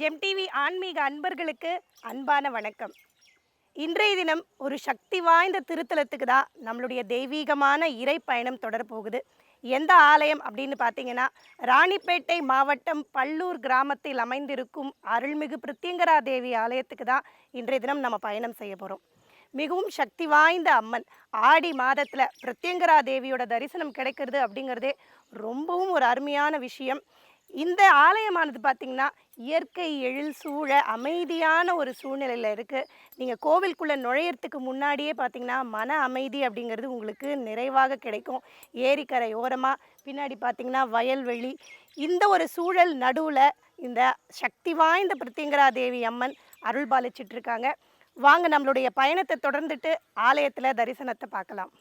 Gem TV ஆன்மீக அன்பர்களுக்கு அன்பான வணக்கம். இன்றைய தினம் ஒரு சக்தி வாய்ந்த திருத்தலத்துக்கு தான் நம்மளுடைய தெய்வீகமான இறை பயணம் தொடரப்போகுது எந்த ஆலயம் அப்படின்னு பார்த்தீங்கன்னா ராணிப்பேட்டை மாவட்டம் பல்லூர் கிராமத்தில் அமைந்திருக்கும் அருள்மிகு பிரத்யங்கரா தேவி ஆலயத்துக்கு தான் இன்றைய தினம் நம்ம பயணம் செய்ய போகிறோம் மிகவும் சக்தி வாய்ந்த அம்மன் ஆடி மாதத்தில் பிரத்யங்கரா தேவியோட தரிசனம் கிடைக்கிறது அப்படிங்கிறதே ரொம்பவும் ஒரு அருமையான விஷயம். இந்த ஆலயமானது பார்த்திங்கன்னா இயற்கை எழில் சூழ அமைதியான ஒரு சூழ்நிலையில் இருக்குது நீங்கள் கோவிலுக்குள்ளே நுழையிறதுக்கு முன்னாடியே பார்த்தீங்கன்னா மன அமைதி அப்படிங்கிறது உங்களுக்கு நிறைவாக கிடைக்கும். ஏரிக்கரை ஓரமாக பின்னாடி பார்த்தீங்கன்னா வயல்வெளி. இந்த ஒரு சூழல் நடுவில் இந்த சக்தி வாய்ந்த பிரித்திங்கரா தேவி அம்மன் அருள் பாலிச்சிட்ருக்காங்க வாங்க நம்மளுடைய பயணத்தை தொடர்ந்துட்டு ஆலயத்தில் தரிசனத்தை பார்க்கலாம்.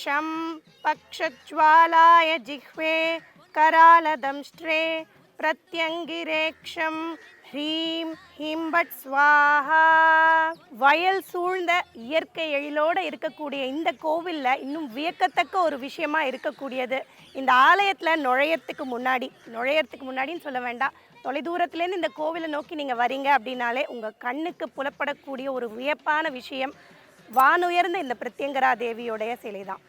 क्षं पक्षज्वालाय जिह्वे करालदंष्ट्रे பிரத்யங்கிரேக்ஷம் ஹ்ரீம் ஹிம்பட் ஸ்வாஹா வயல் சூழ்ந்த இயற்கை எழிலோடு இருக்கக்கூடிய இந்த கோவிலில் இன்னும் வியக்கத்தக்க ஒரு விஷயமா இருக்கக்கூடியது இந்த ஆலயத்தில் நுழையறதுக்கு முன்னாடி நுழையறதுக்கு முன்னாடின்னு சொல்ல வேண்டாம் தொலைதூரத்துலேருந்து இந்த கோவிலை நோக்கி நீங்கள் வரீங்க அப்படின்னாலே உங்கள் கண்ணுக்கு புலப்படக்கூடிய ஒரு வியப்பான விஷயம் வானுயர்ந்த இந்த பிரத்யங்கரா தேவியோடைய சிலை தான்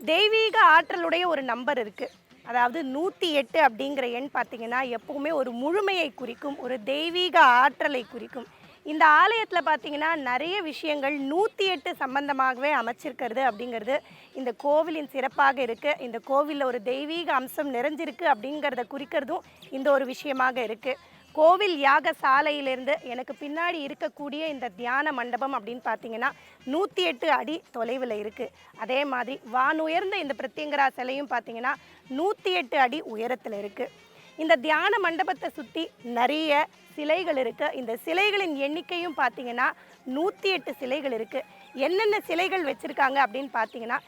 தெய்வீக ஆற்றலுடைய ஒரு நம்பர் இருக்குது அதாவது நூற்றி எட்டு அப்படிங்கிற எண் பார்த்திங்கன்னா எப்போவுமே ஒரு முழுமையை குறிக்கும் ஒரு தெய்வீக ஆற்றலை குறிக்கும். இந்த ஆலயத்தில் பார்த்தீங்கன்னா நிறைய விஷயங்கள் நூற்றி எட்டு சம்பந்தமாகவே அமைச்சிருக்கிறது அப்படிங்கிறது இந்த கோவிலின் சிறப்பாக இருக்குது இந்த கோவிலில் ஒரு தெய்வீக அம்சம் நிறைஞ்சிருக்கு அப்படிங்கிறத குறிக்கிறதும் இந்த ஒரு விஷயமாக இருக்குது கோவில் யாக சாலையிலிருந்து எனக்கு பின்னாடி இருக்கக்கூடிய இந்த தியான மண்டபம் அப்படின்னு பார்த்தீங்கன்னா நூற்றி எட்டு அடி தொலைவில் இருக்குது அதே மாதிரி வானுயர்ந்த இந்த பிரத்யங்கரா சிலையும் பார்த்தீங்கன்னா நூற்றி எட்டு அடி உயரத்தில் இருக்குது இந்த தியான மண்டபத்தை சுற்றி நிறைய சிலைகள் இருக்குது இந்த சிலைகளின் எண்ணிக்கையும் பார்த்தீங்கன்னா நூற்றி எட்டு சிலைகள் இருக்குது என்னென்ன சிலைகள் வச்சுருக்காங்க அப்படின்னு பார்த்தீங்கன்னா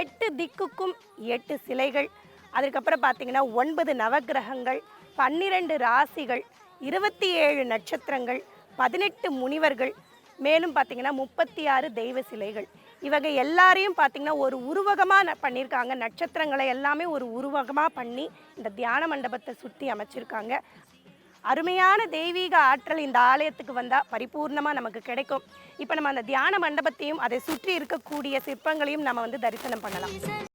எட்டு திக்குக்கும் எட்டு சிலைகள். அதுக்கப்புறம் பார்த்தீங்கன்னா ஒன்பது நவக்கிரகங்கள் பன்னிரெண்டு ராசிகள் இருபத்தி ஏழு நட்சத்திரங்கள் பதினெட்டு முனிவர்கள் மேலும் பார்த்தீங்கன்னா முப்பத்தி ஆறு தெய்வ சிலைகள். இவங்க எல்லாரையும் பார்த்தீங்கன்னா ஒரு உருவகமாக பண்ணியிருக்காங்க. நட்சத்திரங்களை எல்லாமே ஒரு உருவகமாக பண்ணி இந்த தியான மண்டபத்தை சுற்றி அமைச்சிருக்காங்க. அருமையான தெய்வீக ஆற்றல் இந்த ஆலயத்துக்கு வந்தால் பரிபூர்ணமாக நமக்கு கிடைக்கும். இப்போ நம்ம அந்த தியான மண்டபத்தையும் அதை சுற்றி இருக்கக்கூடிய சிற்பங்களையும் நம்ம வந்து தரிசனம் பண்ணலாம்.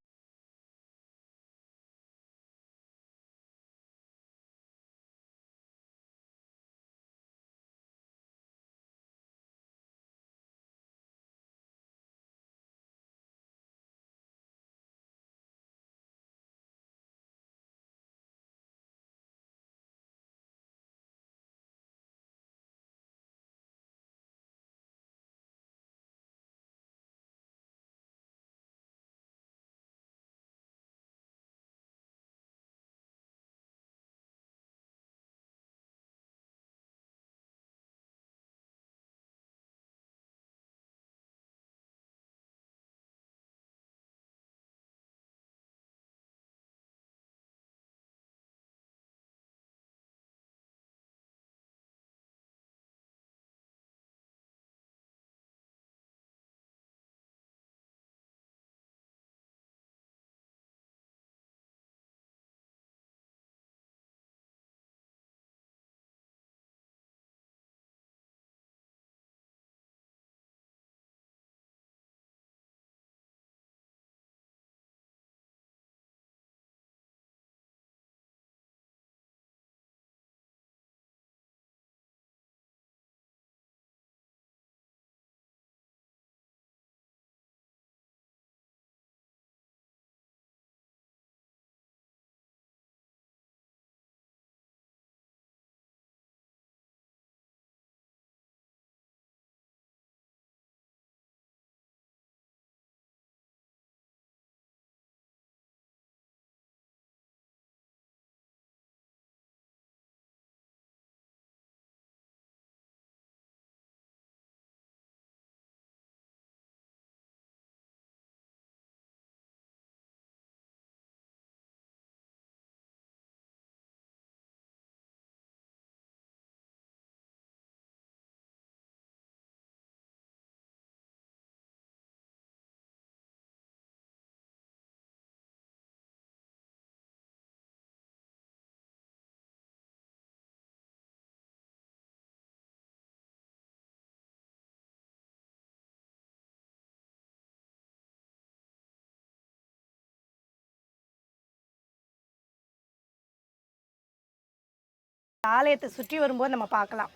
ஆலயத்தை சுற்றி வரும்போது நம்ம பார்க்கலாம்.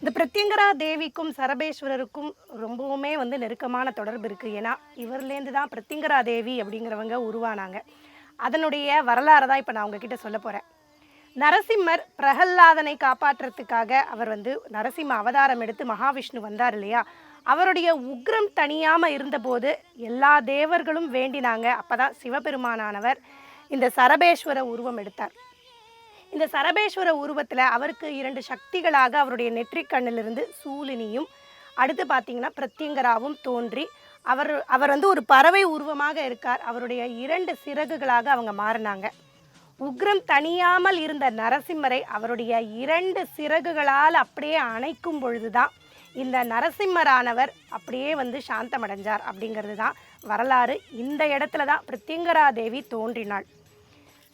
இந்த பிரத்யங்கரா தேவிக்கும் சரபேஸ்வரருக்கும் ரொம்பவுமே வந்து நெருக்கமான தொடர்பு இருக்குது ஏன்னா இவர்லேருந்து தான் பிரத்யங்கரா தேவி அப்படிங்கிறவங்க உருவானாங்க. அதனுடைய வரலாறு தான் இப்போ நான் உங்ககிட்ட சொல்ல போகிறேன் நரசிம்மர் பிரகல்லாதனை காப்பாற்றுறதுக்காக அவர் வந்து நரசிம்ம அவதாரம் எடுத்து மகாவிஷ்ணு வந்தார் இல்லையா? அவருடைய உக்ரம் தனியாமல் இருந்தபோது எல்லா தேவர்களும் வேண்டினாங்க. அப்போ தான் சிவபெருமானானவர் இந்த சரபேஸ்வர உருவம் எடுத்தார். இந்த சரபேஸ்வர உருவத்தில் அவருக்கு இரண்டு சக்திகளாக அவருடைய நெற்றிக்கண்ணிலிருந்து சூலினியும் அடுத்து பார்த்தீங்கன்னா பிரத்யங்கராவும் தோன்றி அவர் அவர் வந்து ஒரு பறவை உருவமாக இருக்கார். அவருடைய இரண்டு சிறகுகளாக அவங்க மாறினாங்க. உக்ரம் தணியாமல் இருந்த நரசிம்மரை அவருடைய இரண்டு சிறகுகளால் அப்படியே அணைக்கும் பொழுதுதான் இந்த நரசிம்மரானவர் அப்படியே வந்து சாந்தமடைஞ்சார் அப்படிங்கிறது தான் வரலாறு. இந்த இடத்துல தான் பிரத்யங்கரா தேவி தோன்றினாள்.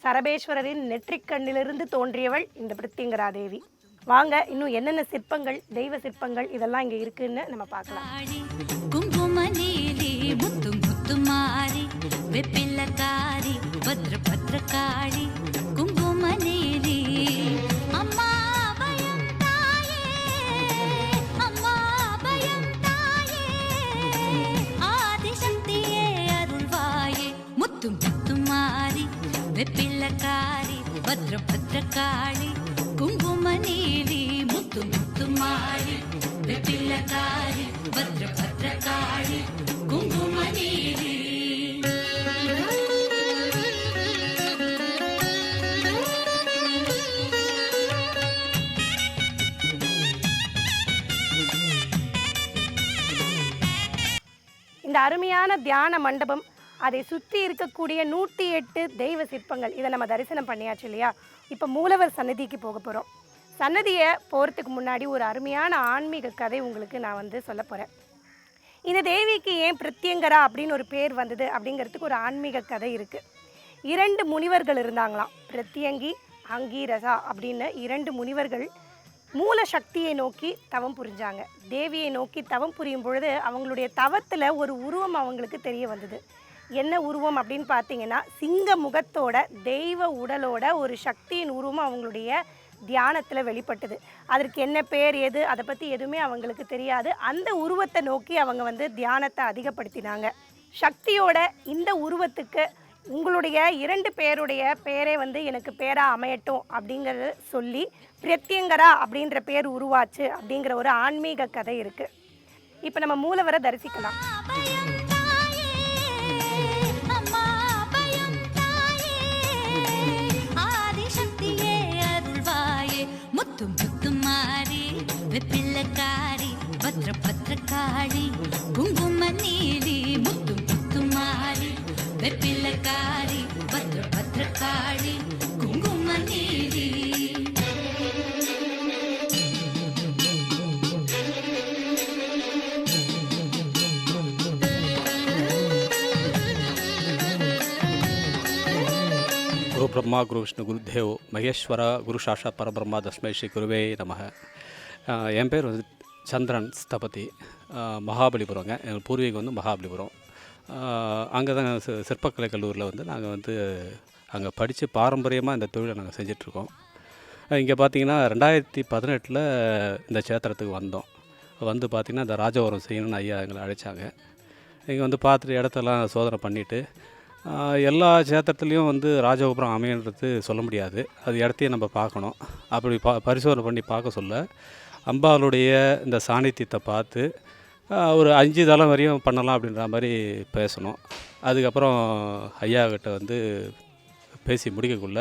சரபேஸ்வரரின் நெற்றிக்கண்ணிலிருந்து தோன்றியவள் இந்த பிருத்திங்கரா தேவி வாங்க இன்னும் என்னென்ன சிற்பங்கள் தெய்வ சிற்பங்கள் இதெல்லாம் இங்கே இருக்குன்னு நம்ம பார்க்கலாம். முத்து முத்து மாறி வெப்பில்லக்காரி பத்ர பத்ரக்காரி ಭದ್ರ ಭದ್ರ ಕಾಳಿ ಕುಂಕುಮ ನೀಲಿ ಮುತ್ತು ಮುತ್ತು ಮಾರಿ ಬೆಪ್ಪಿಲ್ಲಕಾರಿ ಭದ್ರ ಭದ್ರ ಕಾಳಿ ಕುಂಕುಮ ನೀಲಿ இந்த அருமையான தியான மண்டபம் அதை சுற்றி இருக்கக்கூடிய நூற்றி எட்டு தெய்வ சிற்பங்கள். இதை நம்ம தரிசனம் பண்ணியாச்சு இல்லையா? இப்போ மூலவர் சன்னதிக்கு போக போகிறோம் சன்னதியை போகிறதுக்கு முன்னாடி ஒரு அருமையான ஆன்மீக கதை உங்களுக்கு நான் வந்து சொல்ல போகிறேன் இந்த தேவிக்கு ஏன் பிரத்யங்கரா அப்படின்னு ஒரு பேர் வந்தது அப்படிங்கிறதுக்கு ஒரு ஆன்மீக கதை இருக்குது இரண்டு முனிவர்கள் இருந்தாங்களாம். பிரத்யங்கி அங்கீரசா அப்படின்னு இரண்டு முனிவர்கள் மூல சக்தியை நோக்கி தவம் புரிஞ்சாங்க. தேவியை நோக்கி தவம் புரியும் பொழுது அவங்களுடைய தவத்தில் ஒரு உருவம் அவங்களுக்கு தெரிய வந்தது. என்ன உருவம் அப்படின்னு பார்த்தீங்கன்னா சிங்க முகத்தோட தெய்வ உடலோட ஒரு சக்தியின் உருவம் அவங்களுடைய தியானத்தில் வெளிப்பட்டது. அதற்கு என்ன பேர் எது அதை பற்றி எதுவுமே அவங்களுக்கு தெரியாது. அந்த உருவத்தை நோக்கி அவங்க வந்து தியானத்தை அதிகப்படுத்தினாங்க. சக்தியோட இந்த உருவத்துக்கு உங்களுடைய இரண்டு பேருடைய பேரே வந்து எனக்கு பேராக அமையட்டும் அப்படிங்கிறத சொல்லி பிரத்யங்கரா அப்படின்ற பேர் உருவாச்சு அப்படிங்கிற ஒரு ஆன்மீக கதை இருக்குது இப்போ நம்ம மூலவரை தரிசிக்கலாம். குரு பிரம்மா குரு விஷ்ணு குருதேவ் மகேஸ்வர குரு சாஷா பரபிரம்மா தஸ்மை ஸ்ரீ குருவே நமக என் பேர் வந்து சந்திரன் ஸ்தபதி மகாபலிபுரங்க எங்கள் பூர்வீகம் வந்து மகாபலிபுரம் அங்கே தான் சிற்பக்கலை கல்லூரியில் வந்து நாங்கள் வந்து அங்கே படித்து பாரம்பரியமாக இந்த தொழிலை நாங்கள் செஞ்சிட்ருக்கோம். இங்கே பார்த்தீங்கன்னா ரெண்டாயிரத்தி பதினெட்டில் இந்த சேத்திரத்துக்கு வந்தோம். வந்து பார்த்திங்கன்னா இந்த ராஜவரம் செய்யணும்னு ஐயா எங்களை அழைச்சாங்க. இங்கே வந்து பார்த்துட்டு இடத்தெல்லாம் சோதனை பண்ணிவிட்டு எல்லா க்ஷேத்திரத்துலேயும் வந்து ராஜகோபுரம் அமையன்றது சொல்ல முடியாது. அது இடத்தையும் நம்ம பார்க்கணும். அப்படி பா பரிசோதனை பண்ணி பார்க்க சொல்ல. அம்பாளுடைய இந்த சாணித்தியத்தை பார்த்து ஒரு அஞ்சு தளம் வரையும் பண்ணலாம் அப்படின்ற மாதிரி பேசணும். அதுக்கப்புறம் ஐயா கிட்ட வந்து பேசி முடிக்கக்குள்ள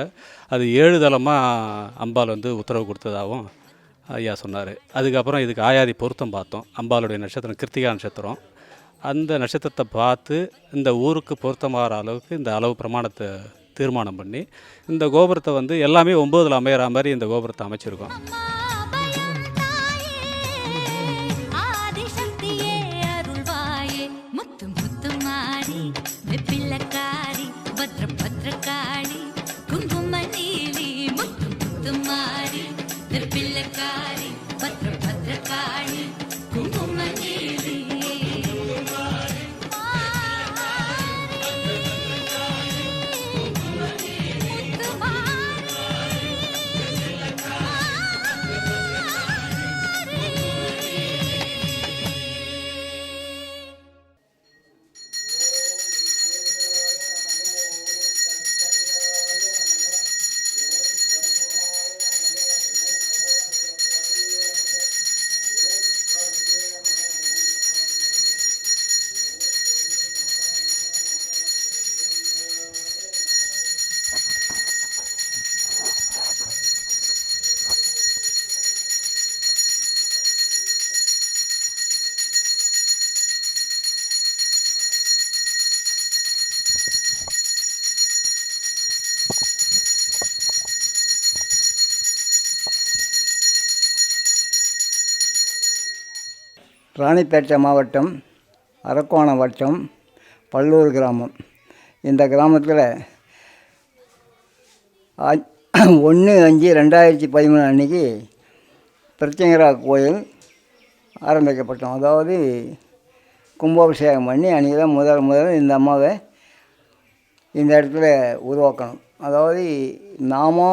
அது ஏழு தளமாக அம்பாள் வந்து உத்தரவு கொடுத்ததாகவும் ஐயா சொன்னார். அதுக்கப்புறம் இதுக்கு ஆயாதி பொருத்தம் பார்த்தோம். அம்பாளுடைய நட்சத்திரம் கிருத்திகா நட்சத்திரம். அந்த நட்சத்திரத்தை பார்த்து இந்த ஊருக்கு பொருத்தமாகிற அளவுக்கு இந்த அளவு பிரமாணத்தை தீர்மானம் பண்ணி இந்த கோபுரத்தை வந்து எல்லாமே ஒம்போதில் அமையிற மாதிரி இந்த கோபுரத்தை அமைச்சிருக்கோம். ராணிப்பேட்டை மாவட்டம் அரக்கோணம் வட்டம் பல்லூர் கிராமம். இந்த கிராமத்தில் ஒன்று அஞ்சு ரெண்டாயிரத்தி பதிமூணு அன்னைக்கு பிரச்சங்கரா கோயில் ஆரம்பிக்கப்பட்டோம். அதாவது கும்பாபிஷேகம் பண்ணி அன்றைக்கி தான் முதல் முதல் இந்த அம்மாவை இந்த இடத்துல உருவாக்கணும். அதாவது நாம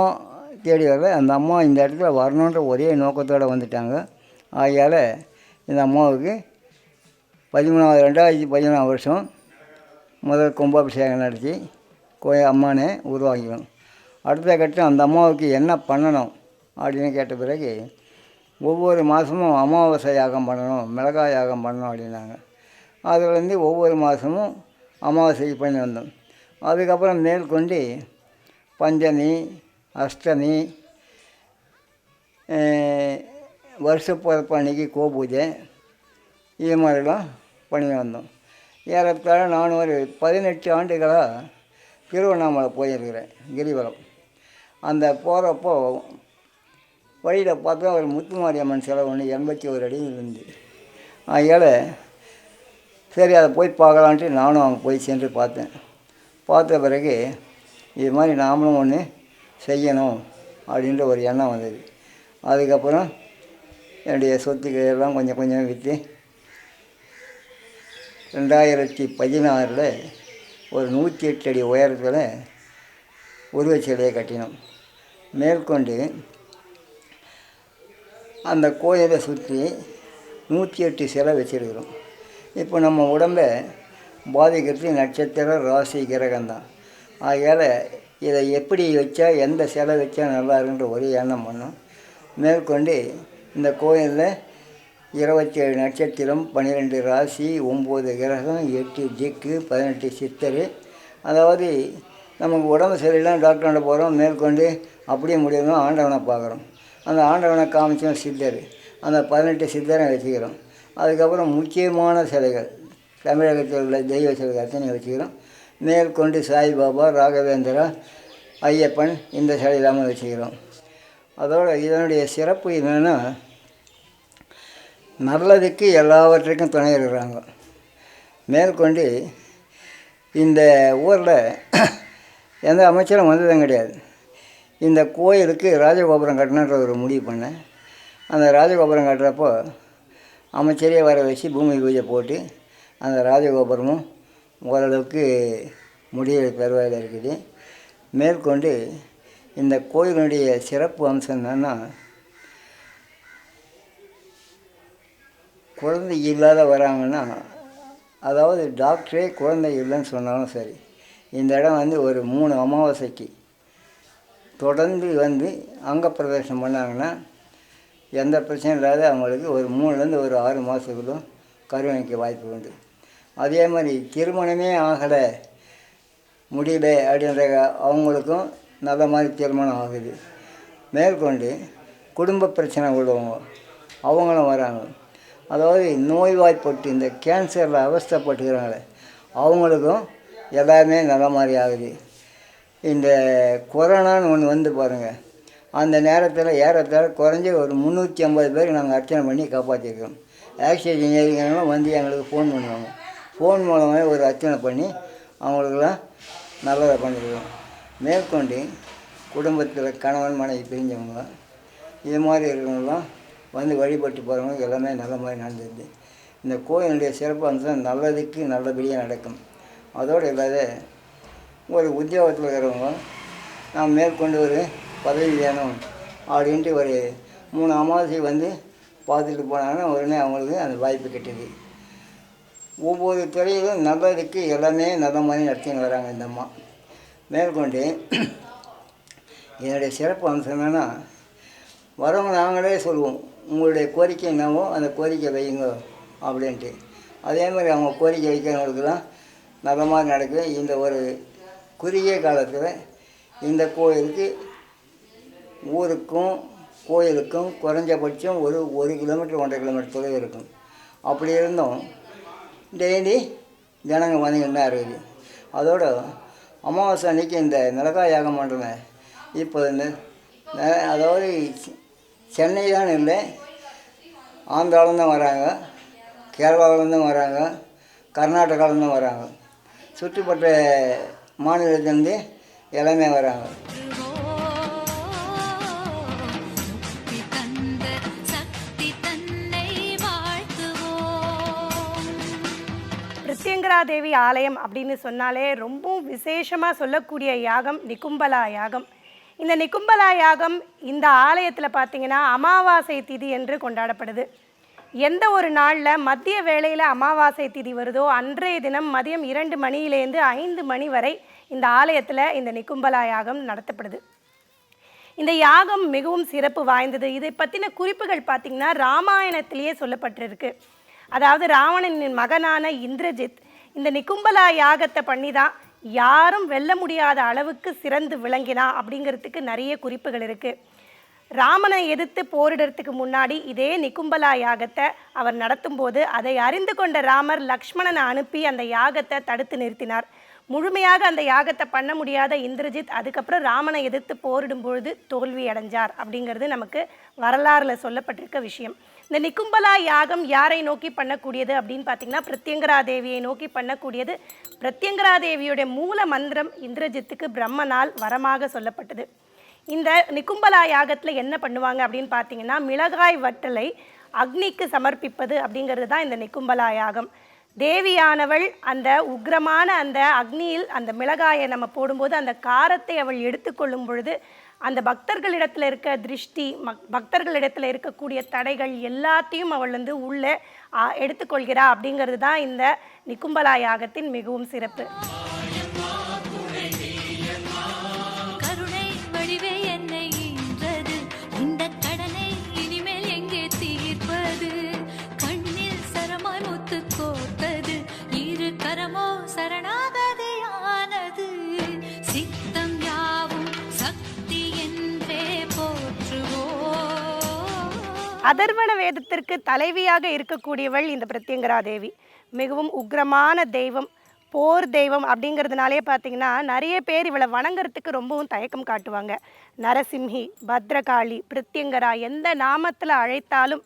தேடி வரல அந்த அம்மா இந்த இடத்துல வரணுன்ற ஒரே நோக்கத்தோடு வந்துட்டாங்க. ஆகையால் இந்த அம்மாவுக்கு பதிமூணாவது ரெண்டாயிரத்தி பதிமூணாவது வருஷம் முதல் கும்பாபிஷேகம் நடத்தி கோயில் அம்மானே உருவாக்கிக்கணும். அடுத்த கட்டம் அந்த அம்மாவுக்கு என்ன பண்ணணும் அப்படின்னு கேட்ட பிறகு ஒவ்வொரு மாதமும் அமாவாசை யாகம் பண்ணணும் மிளகாய் யாகம் பண்ணணும் அப்படின்னாங்க. அதுலேருந்து ஒவ்வொரு மாதமும் அமாவாசைக்கு பண்ணி வந்தோம். அதுக்கப்புறம் மேற்கொண்டு பஞ்சமி அஷ்டமி வருஷப்பிறப்பு அன்னைக்கு கோபூஜை இது மாதிரிலாம் பண்ணி வந்தோம். ஏறத்தாழ நான் ஒரு பதினெட்டு ஆண்டுகளாக திருவண்ணாமலை போயிருக்கிறேன் கிரிவலம். அந்த போகிறப்போ வழியில் பார்த்தா ஒரு முத்துமாரியம்மன் சிலை ஒன்று எண்பத்தி ஒரு அடி இருந்து அதனால் சரி அதை போய் பார்க்கலான்ட்டு நானும் அங்கே போய் சென்று பார்த்தேன். பார்த்த பிறகு இது மாதிரி நாமளும் ஒன்று செய்யணும் அப்படின்ற ஒரு எண்ணம் வந்தது. அதுக்கப்புறம் என்னுடைய சொத்துக்கள் எல்லாம் கொஞ்சம் கொஞ்சம் விற்று ரெண்டாயிரத்தி பதினாறில் ஒரு நூற்றி எட்டு அடி உயரத்தில் உருவச்சிலையை கட்டினோம். மேற்கொண்டு அந்த கோயிலை சுற்றி நூற்றி எட்டு சிலை வச்சுருக்கிறோம். இப்போ நம்ம உடம்பை பாதிக்கிறது நட்சத்திரம் ராசி கிரகம்தான். ஆகையால் இதை எப்படி வச்சா எந்த சிலை வச்சா நல்லா இருக்குன்ற ஒரு எண்ணம் பண்ணும் மேற்கொண்டு இந்த கோயிலில் இருபத்தேழு நட்சத்திரம் பன்னிரெண்டு ராசி ஒம்பது கிரகம் எட்டு திக்கு பதினெட்டு சித்தர். அதாவது நமக்கு உடம்பு சரியில்லாம் டாக்டர்கிட்ட போகிறோம் மேற்கொண்டு அப்படியே முடியணும் ஆண்டவனை பார்க்குறோம். அந்த ஆண்டவனை காமிச்சோம் சித்தர். அந்த பதினெட்டு சித்தரை வச்சுக்கிறோம். அதுக்கப்புறம் முக்கியமான சிலைகள். தமிழகத்தில் உள்ள தெய்வ சிலைகள் அத்தனை வச்சுக்கிறோம். மேற்கொண்டு சாய்பாபா ராகவேந்திரா ஐயப்பன் இந்த சிலை இல்லாமல் வச்சுக்கிறோம். அதோட இதனுடைய சிறப்பு என்னென்னா நல்லதுக்கு எல்லாவற்றுக்கும் துணை இருக்கிறாங்க. மேற்கொண்டு இந்த ஊரில் எந்த அமைச்சரும் வந்ததும் கிடையாது. இந்த கோயிலுக்கு ராஜகோபுரம் கட்டணுன்ற ஒரு முடிவு பண்ணேன். அந்த ராஜகோபுரம் கட்டுறப்போ அமைச்சரே வர வச்சு பூமி பூஜை போட்டு அந்த ராஜகோபுரமும் ஓரளவுக்கு முடிய பெறுவாயில் இருக்குது. மேற்கொண்டு இந்த கோயிலுடைய சிறப்பு அம்சம் என்னென்னா குழந்தை இல்லாத வராங்கன்னா அதாவது டாக்டரே குழந்தை இல்லைன்னு சொன்னாலும் சரி இந்த இடம் வந்து ஒரு மூணு அமாவாசைக்கு தொடர்ந்து வந்து அங்க பிரதேசம் பண்ணாங்கன்னா எந்த பிரச்சனையும் இல்லாத அவங்களுக்கு ஒரு மூணுலேருந்து ஒரு ஆறு மாதத்துக்குள்ளும் கருவணைக்க வாய்ப்பு உண்டு. அதே மாதிரி திருமணமே ஆகலை முடியல அப்படின்ற அவங்களுக்கும் நல்ல மாதிரி திருமணம் ஆகுது. மேற்கொண்டு குடும்ப பிரச்சனை உள்ளவங்க அவங்களும் வராங்க. அதாவது நோய்வாய்ப்பட்டு இந்த கேன்சரில் அவஸ்தப்பட்டுக்கிறாங்களே அவங்களுக்கும் எல்லாமே நல்ல மாதிரி ஆகுது. இந்த கொரோனான்னு ஒன்று வந்து பாருங்கள் அந்த நேரத்தில் ஏறத்தாழ குறைஞ்சி ஒரு முந்நூற்றி ஐம்பது பேருக்கு நாங்கள் அர்ச்சனை பண்ணி காப்பாற்றிருக்கோம் ஆக்சிஜன் இன்ஜினியரிங்லாம் வந்து எங்களுக்கு ஃபோன் பண்ணுவாங்க. ஃபோன் மூலமாக ஒரு அர்ச்சனை பண்ணி அவங்களுக்கெல்லாம் நல்லதாக பண்ணிருக்கோம் மேற்கொண்டு குடும்பத்தில் கணவன் மனைவி பிரிஞ்சவங்க இது மாதிரி இருக்கிறவங்களாம் வந்து வழிபட்டு போகிறவங்க எல்லாமே நல்ல மாதிரி நடந்தது இந்த கோயிலுடைய சிறப்பு அம்சம் நல்லதுக்கு நல்லபடியாக நடக்கும். அதோடு இல்லாத ஒரு உத்தியோகத்தில் இருக்கிறவங்க நான் மேற்கொண்டு ஒரு பதவி வேணும் அப்படின்ட்டு ஒரு மூணு அமாவாசை வந்து பார்த்துட்டு போனாங்கன்னா உடனே அவங்களுக்கு அந்த வாய்ப்பு கிட்டுது. ஒவ்வொரு துறையிலும் நல்லதுக்கு எல்லாமே நல்ல மாதிரி நடத்தின்னு வராங்க இந்த அம்மா. மேற்கொண்டு என்னுடைய சிறப்பு அம்சம் என்னென்னா வரவங்க நாங்களே சொல்லுவோம் உங்களுடைய கோரிக்கை என்னவோ அந்த கோரிக்கை வையுங்க அப்படின்ட்டு. அதே மாதிரி அவங்க கோரிக்கை வைக்கிறவங்களுக்குலாம் நல்ல மாதிரி நடக்குது இந்த ஒரு குறுகிய காலத்தில் இந்த கோயிலுக்கு ஊருக்கும் கோயிலுக்கும் குறைஞ்சபட்சம் ஒரு ஒரு கிலோமீட்டர் ஒன்றரை கிலோமீட்டர் தொலைவு இருக்கும். அப்படி இருந்தும் டெய்லி ஜனங்க வந்துக்கிட்டு தான் இருக்குது. அதோட அமாவாசை அன்னைக்கு இந்த மிளகாய் யாகம் பண்ணுறேன் இப்போ இந்த அதாவது சென்னை தான் இல்லை ஆந்திராவில் தான் வராங்க கேரளாவிலேருந்தும் வராங்க கர்நாடகாவிலேருந்தும் வராங்க. சுற்றுப்பட்ட மாநிலத்திலேருந்து எல்லாமே வராங்க. தேவி ஆலயம் அப்படின்னு சொன்னாலே ரொம்பவும் விசேஷமாக சொல்லக்கூடிய யாகம் நிக்கும்பலா யாகம். இந்த நிக்கும்பலா யாகம் இந்த ஆலயத்தில் பார்த்தீங்கன்னா அமாவாசை திதி என்று கொண்டாடப்படுது. எந்த ஒரு நாளில் மத்திய வேளையில் அமாவாசை திதி வருதோ அன்றைய தினம் மதியம் இரண்டு மணியிலேருந்து ஐந்து மணி வரை இந்த ஆலயத்தில் இந்த நிக்கும்பலா யாகம் நடத்தப்படுது. இந்த யாகம் மிகவும் சிறப்பு வாய்ந்தது. இதை பற்றின குறிப்புகள் பார்த்திங்கன்னா ராமாயணத்திலேயே சொல்லப்பட்டிருக்கு. அதாவது ராவணனின் மகனான இந்திரஜித் இந்த நிக்கும்பலா யாகத்தை பண்ணி தான் யாரும் வெல்ல முடியாத அளவுக்கு சிறந்து விளங்கினா அப்படிங்கிறதுக்கு நிறைய குறிப்புகள் இருக்குது ராமனை எதிர்த்து போரிடறதுக்கு முன்னாடி இதே நிக்கும்பலா யாகத்தை அவர் நடத்தும்போது அதை அறிந்து கொண்ட ராமர் லக்ஷ்மணனை அனுப்பி அந்த யாகத்தை தடுத்து நிறுத்தினார். முழுமையாக அந்த யாகத்தை பண்ண முடியாத இந்திரஜித் அதுக்கப்புறம் ராமனை எதிர்த்து போரிடும் பொழுது தோல்வி அடைஞ்சார் அப்படிங்கிறது நமக்கு வரலாறுல சொல்லப்பட்டிருக்க விஷயம். இந்த நிக்கும்பலா யாகம் யாரை நோக்கி பண்ணக்கூடியது அப்படின்னு பார்த்தீங்கன்னா பிரத்யங்கரா தேவியை நோக்கி பண்ணக்கூடியது. பிரத்யங்கரா தேவியுடைய மூல மந்திரம் இந்திரஜித்துக்கு பிரம்மனால் வரமாக சொல்லப்பட்டது. இந்த நிக்கும்பலா யாகத்தில் என்ன பண்ணுவாங்க அப்படின்னு பார்த்தீங்கன்னா மிளகாய் வட்டலை அக்னிக்கு சமர்ப்பிப்பது அப்படிங்கிறது தான் இந்த நிக்கும்பலா யாகம். தேவியானவள் அந்த உக்ரமான அந்த அக்னியில் அந்த மிளகாயை நம்ம போடும்போது அந்த காரத்தை அவள் எடுத்துக்கொள்ளும் பொழுது அந்த பக்தர்களிடத்தில் இருக்க திருஷ்டி மக் பக்தர்களிடத்தில் இருக்கக்கூடிய தடைகள் எல்லாத்தையும் அவள் வந்து உள்ளே எடுத்துக்கொள்கிறா அப்படிங்கிறது தான் இந்த நிக்கும்பலா யாகத்தின் மிகவும் சிறப்பு. அதர்வண வேதத்திற்கு தலைவியாக இருக்கக்கூடியவள் இந்த பிரத்யங்கரா தேவி மிகவும் உக்ரமான தெய்வம் போர் தெய்வம் அப்படிங்கிறதுனாலே பார்த்தீங்கன்னா நிறைய பேர் இவளை வணங்குறதுக்கு ரொம்பவும் தயக்கம் காட்டுவாங்க. நரசிம்ஹி பத்ரகாளி பிரத்யங்கரா எந்த நாமத்தில் அழைத்தாலும்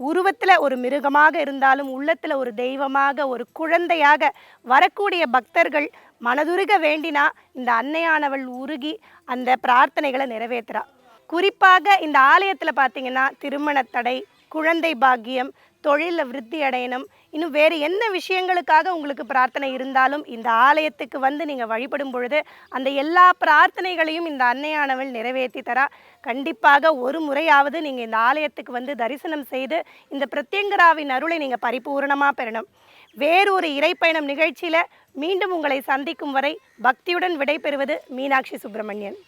உருவத்தில் ஒரு மிருகமாக இருந்தாலும் உள்ளத்தில் ஒரு தெய்வமாக ஒரு குழந்தையாக வரக்கூடிய பக்தர்கள் மனதுருக வேண்டினா இந்த அன்னையானவள் உருகி அந்த பிரார்த்தனைகளை நிறைவேற்றுறா. குறிப்பாக இந்த ஆலயத்தில் பார்த்தீங்கன்னா திருமண தடை குழந்தை பாக்கியம் தொழிலில் விருத்தி அடையணும். இன்னும் வேறு என்ன விஷயங்களுக்காக உங்களுக்கு பிரார்த்தனை இருந்தாலும் இந்த ஆலயத்துக்கு வந்து நீங்கள் வழிபடும் பொழுது அந்த எல்லா பிரார்த்தனைகளையும் இந்த அன்னையானவள் நிறைவேற்றி தரா. கண்டிப்பாக ஒரு முறையாவது நீங்கள் இந்த ஆலயத்துக்கு வந்து தரிசனம் செய்து இந்த பிரத்யங்கராவின் அருளை நீங்கள் பரிபூரணமாக பெறணும். வேறொரு இறைப்பயணம் நிகழ்ச்சியில் மீண்டும் உங்களை சந்திக்கும் வரை பக்தியுடன் விடைபெறுவது மீனாட்சி சுப்பிரமணியன்.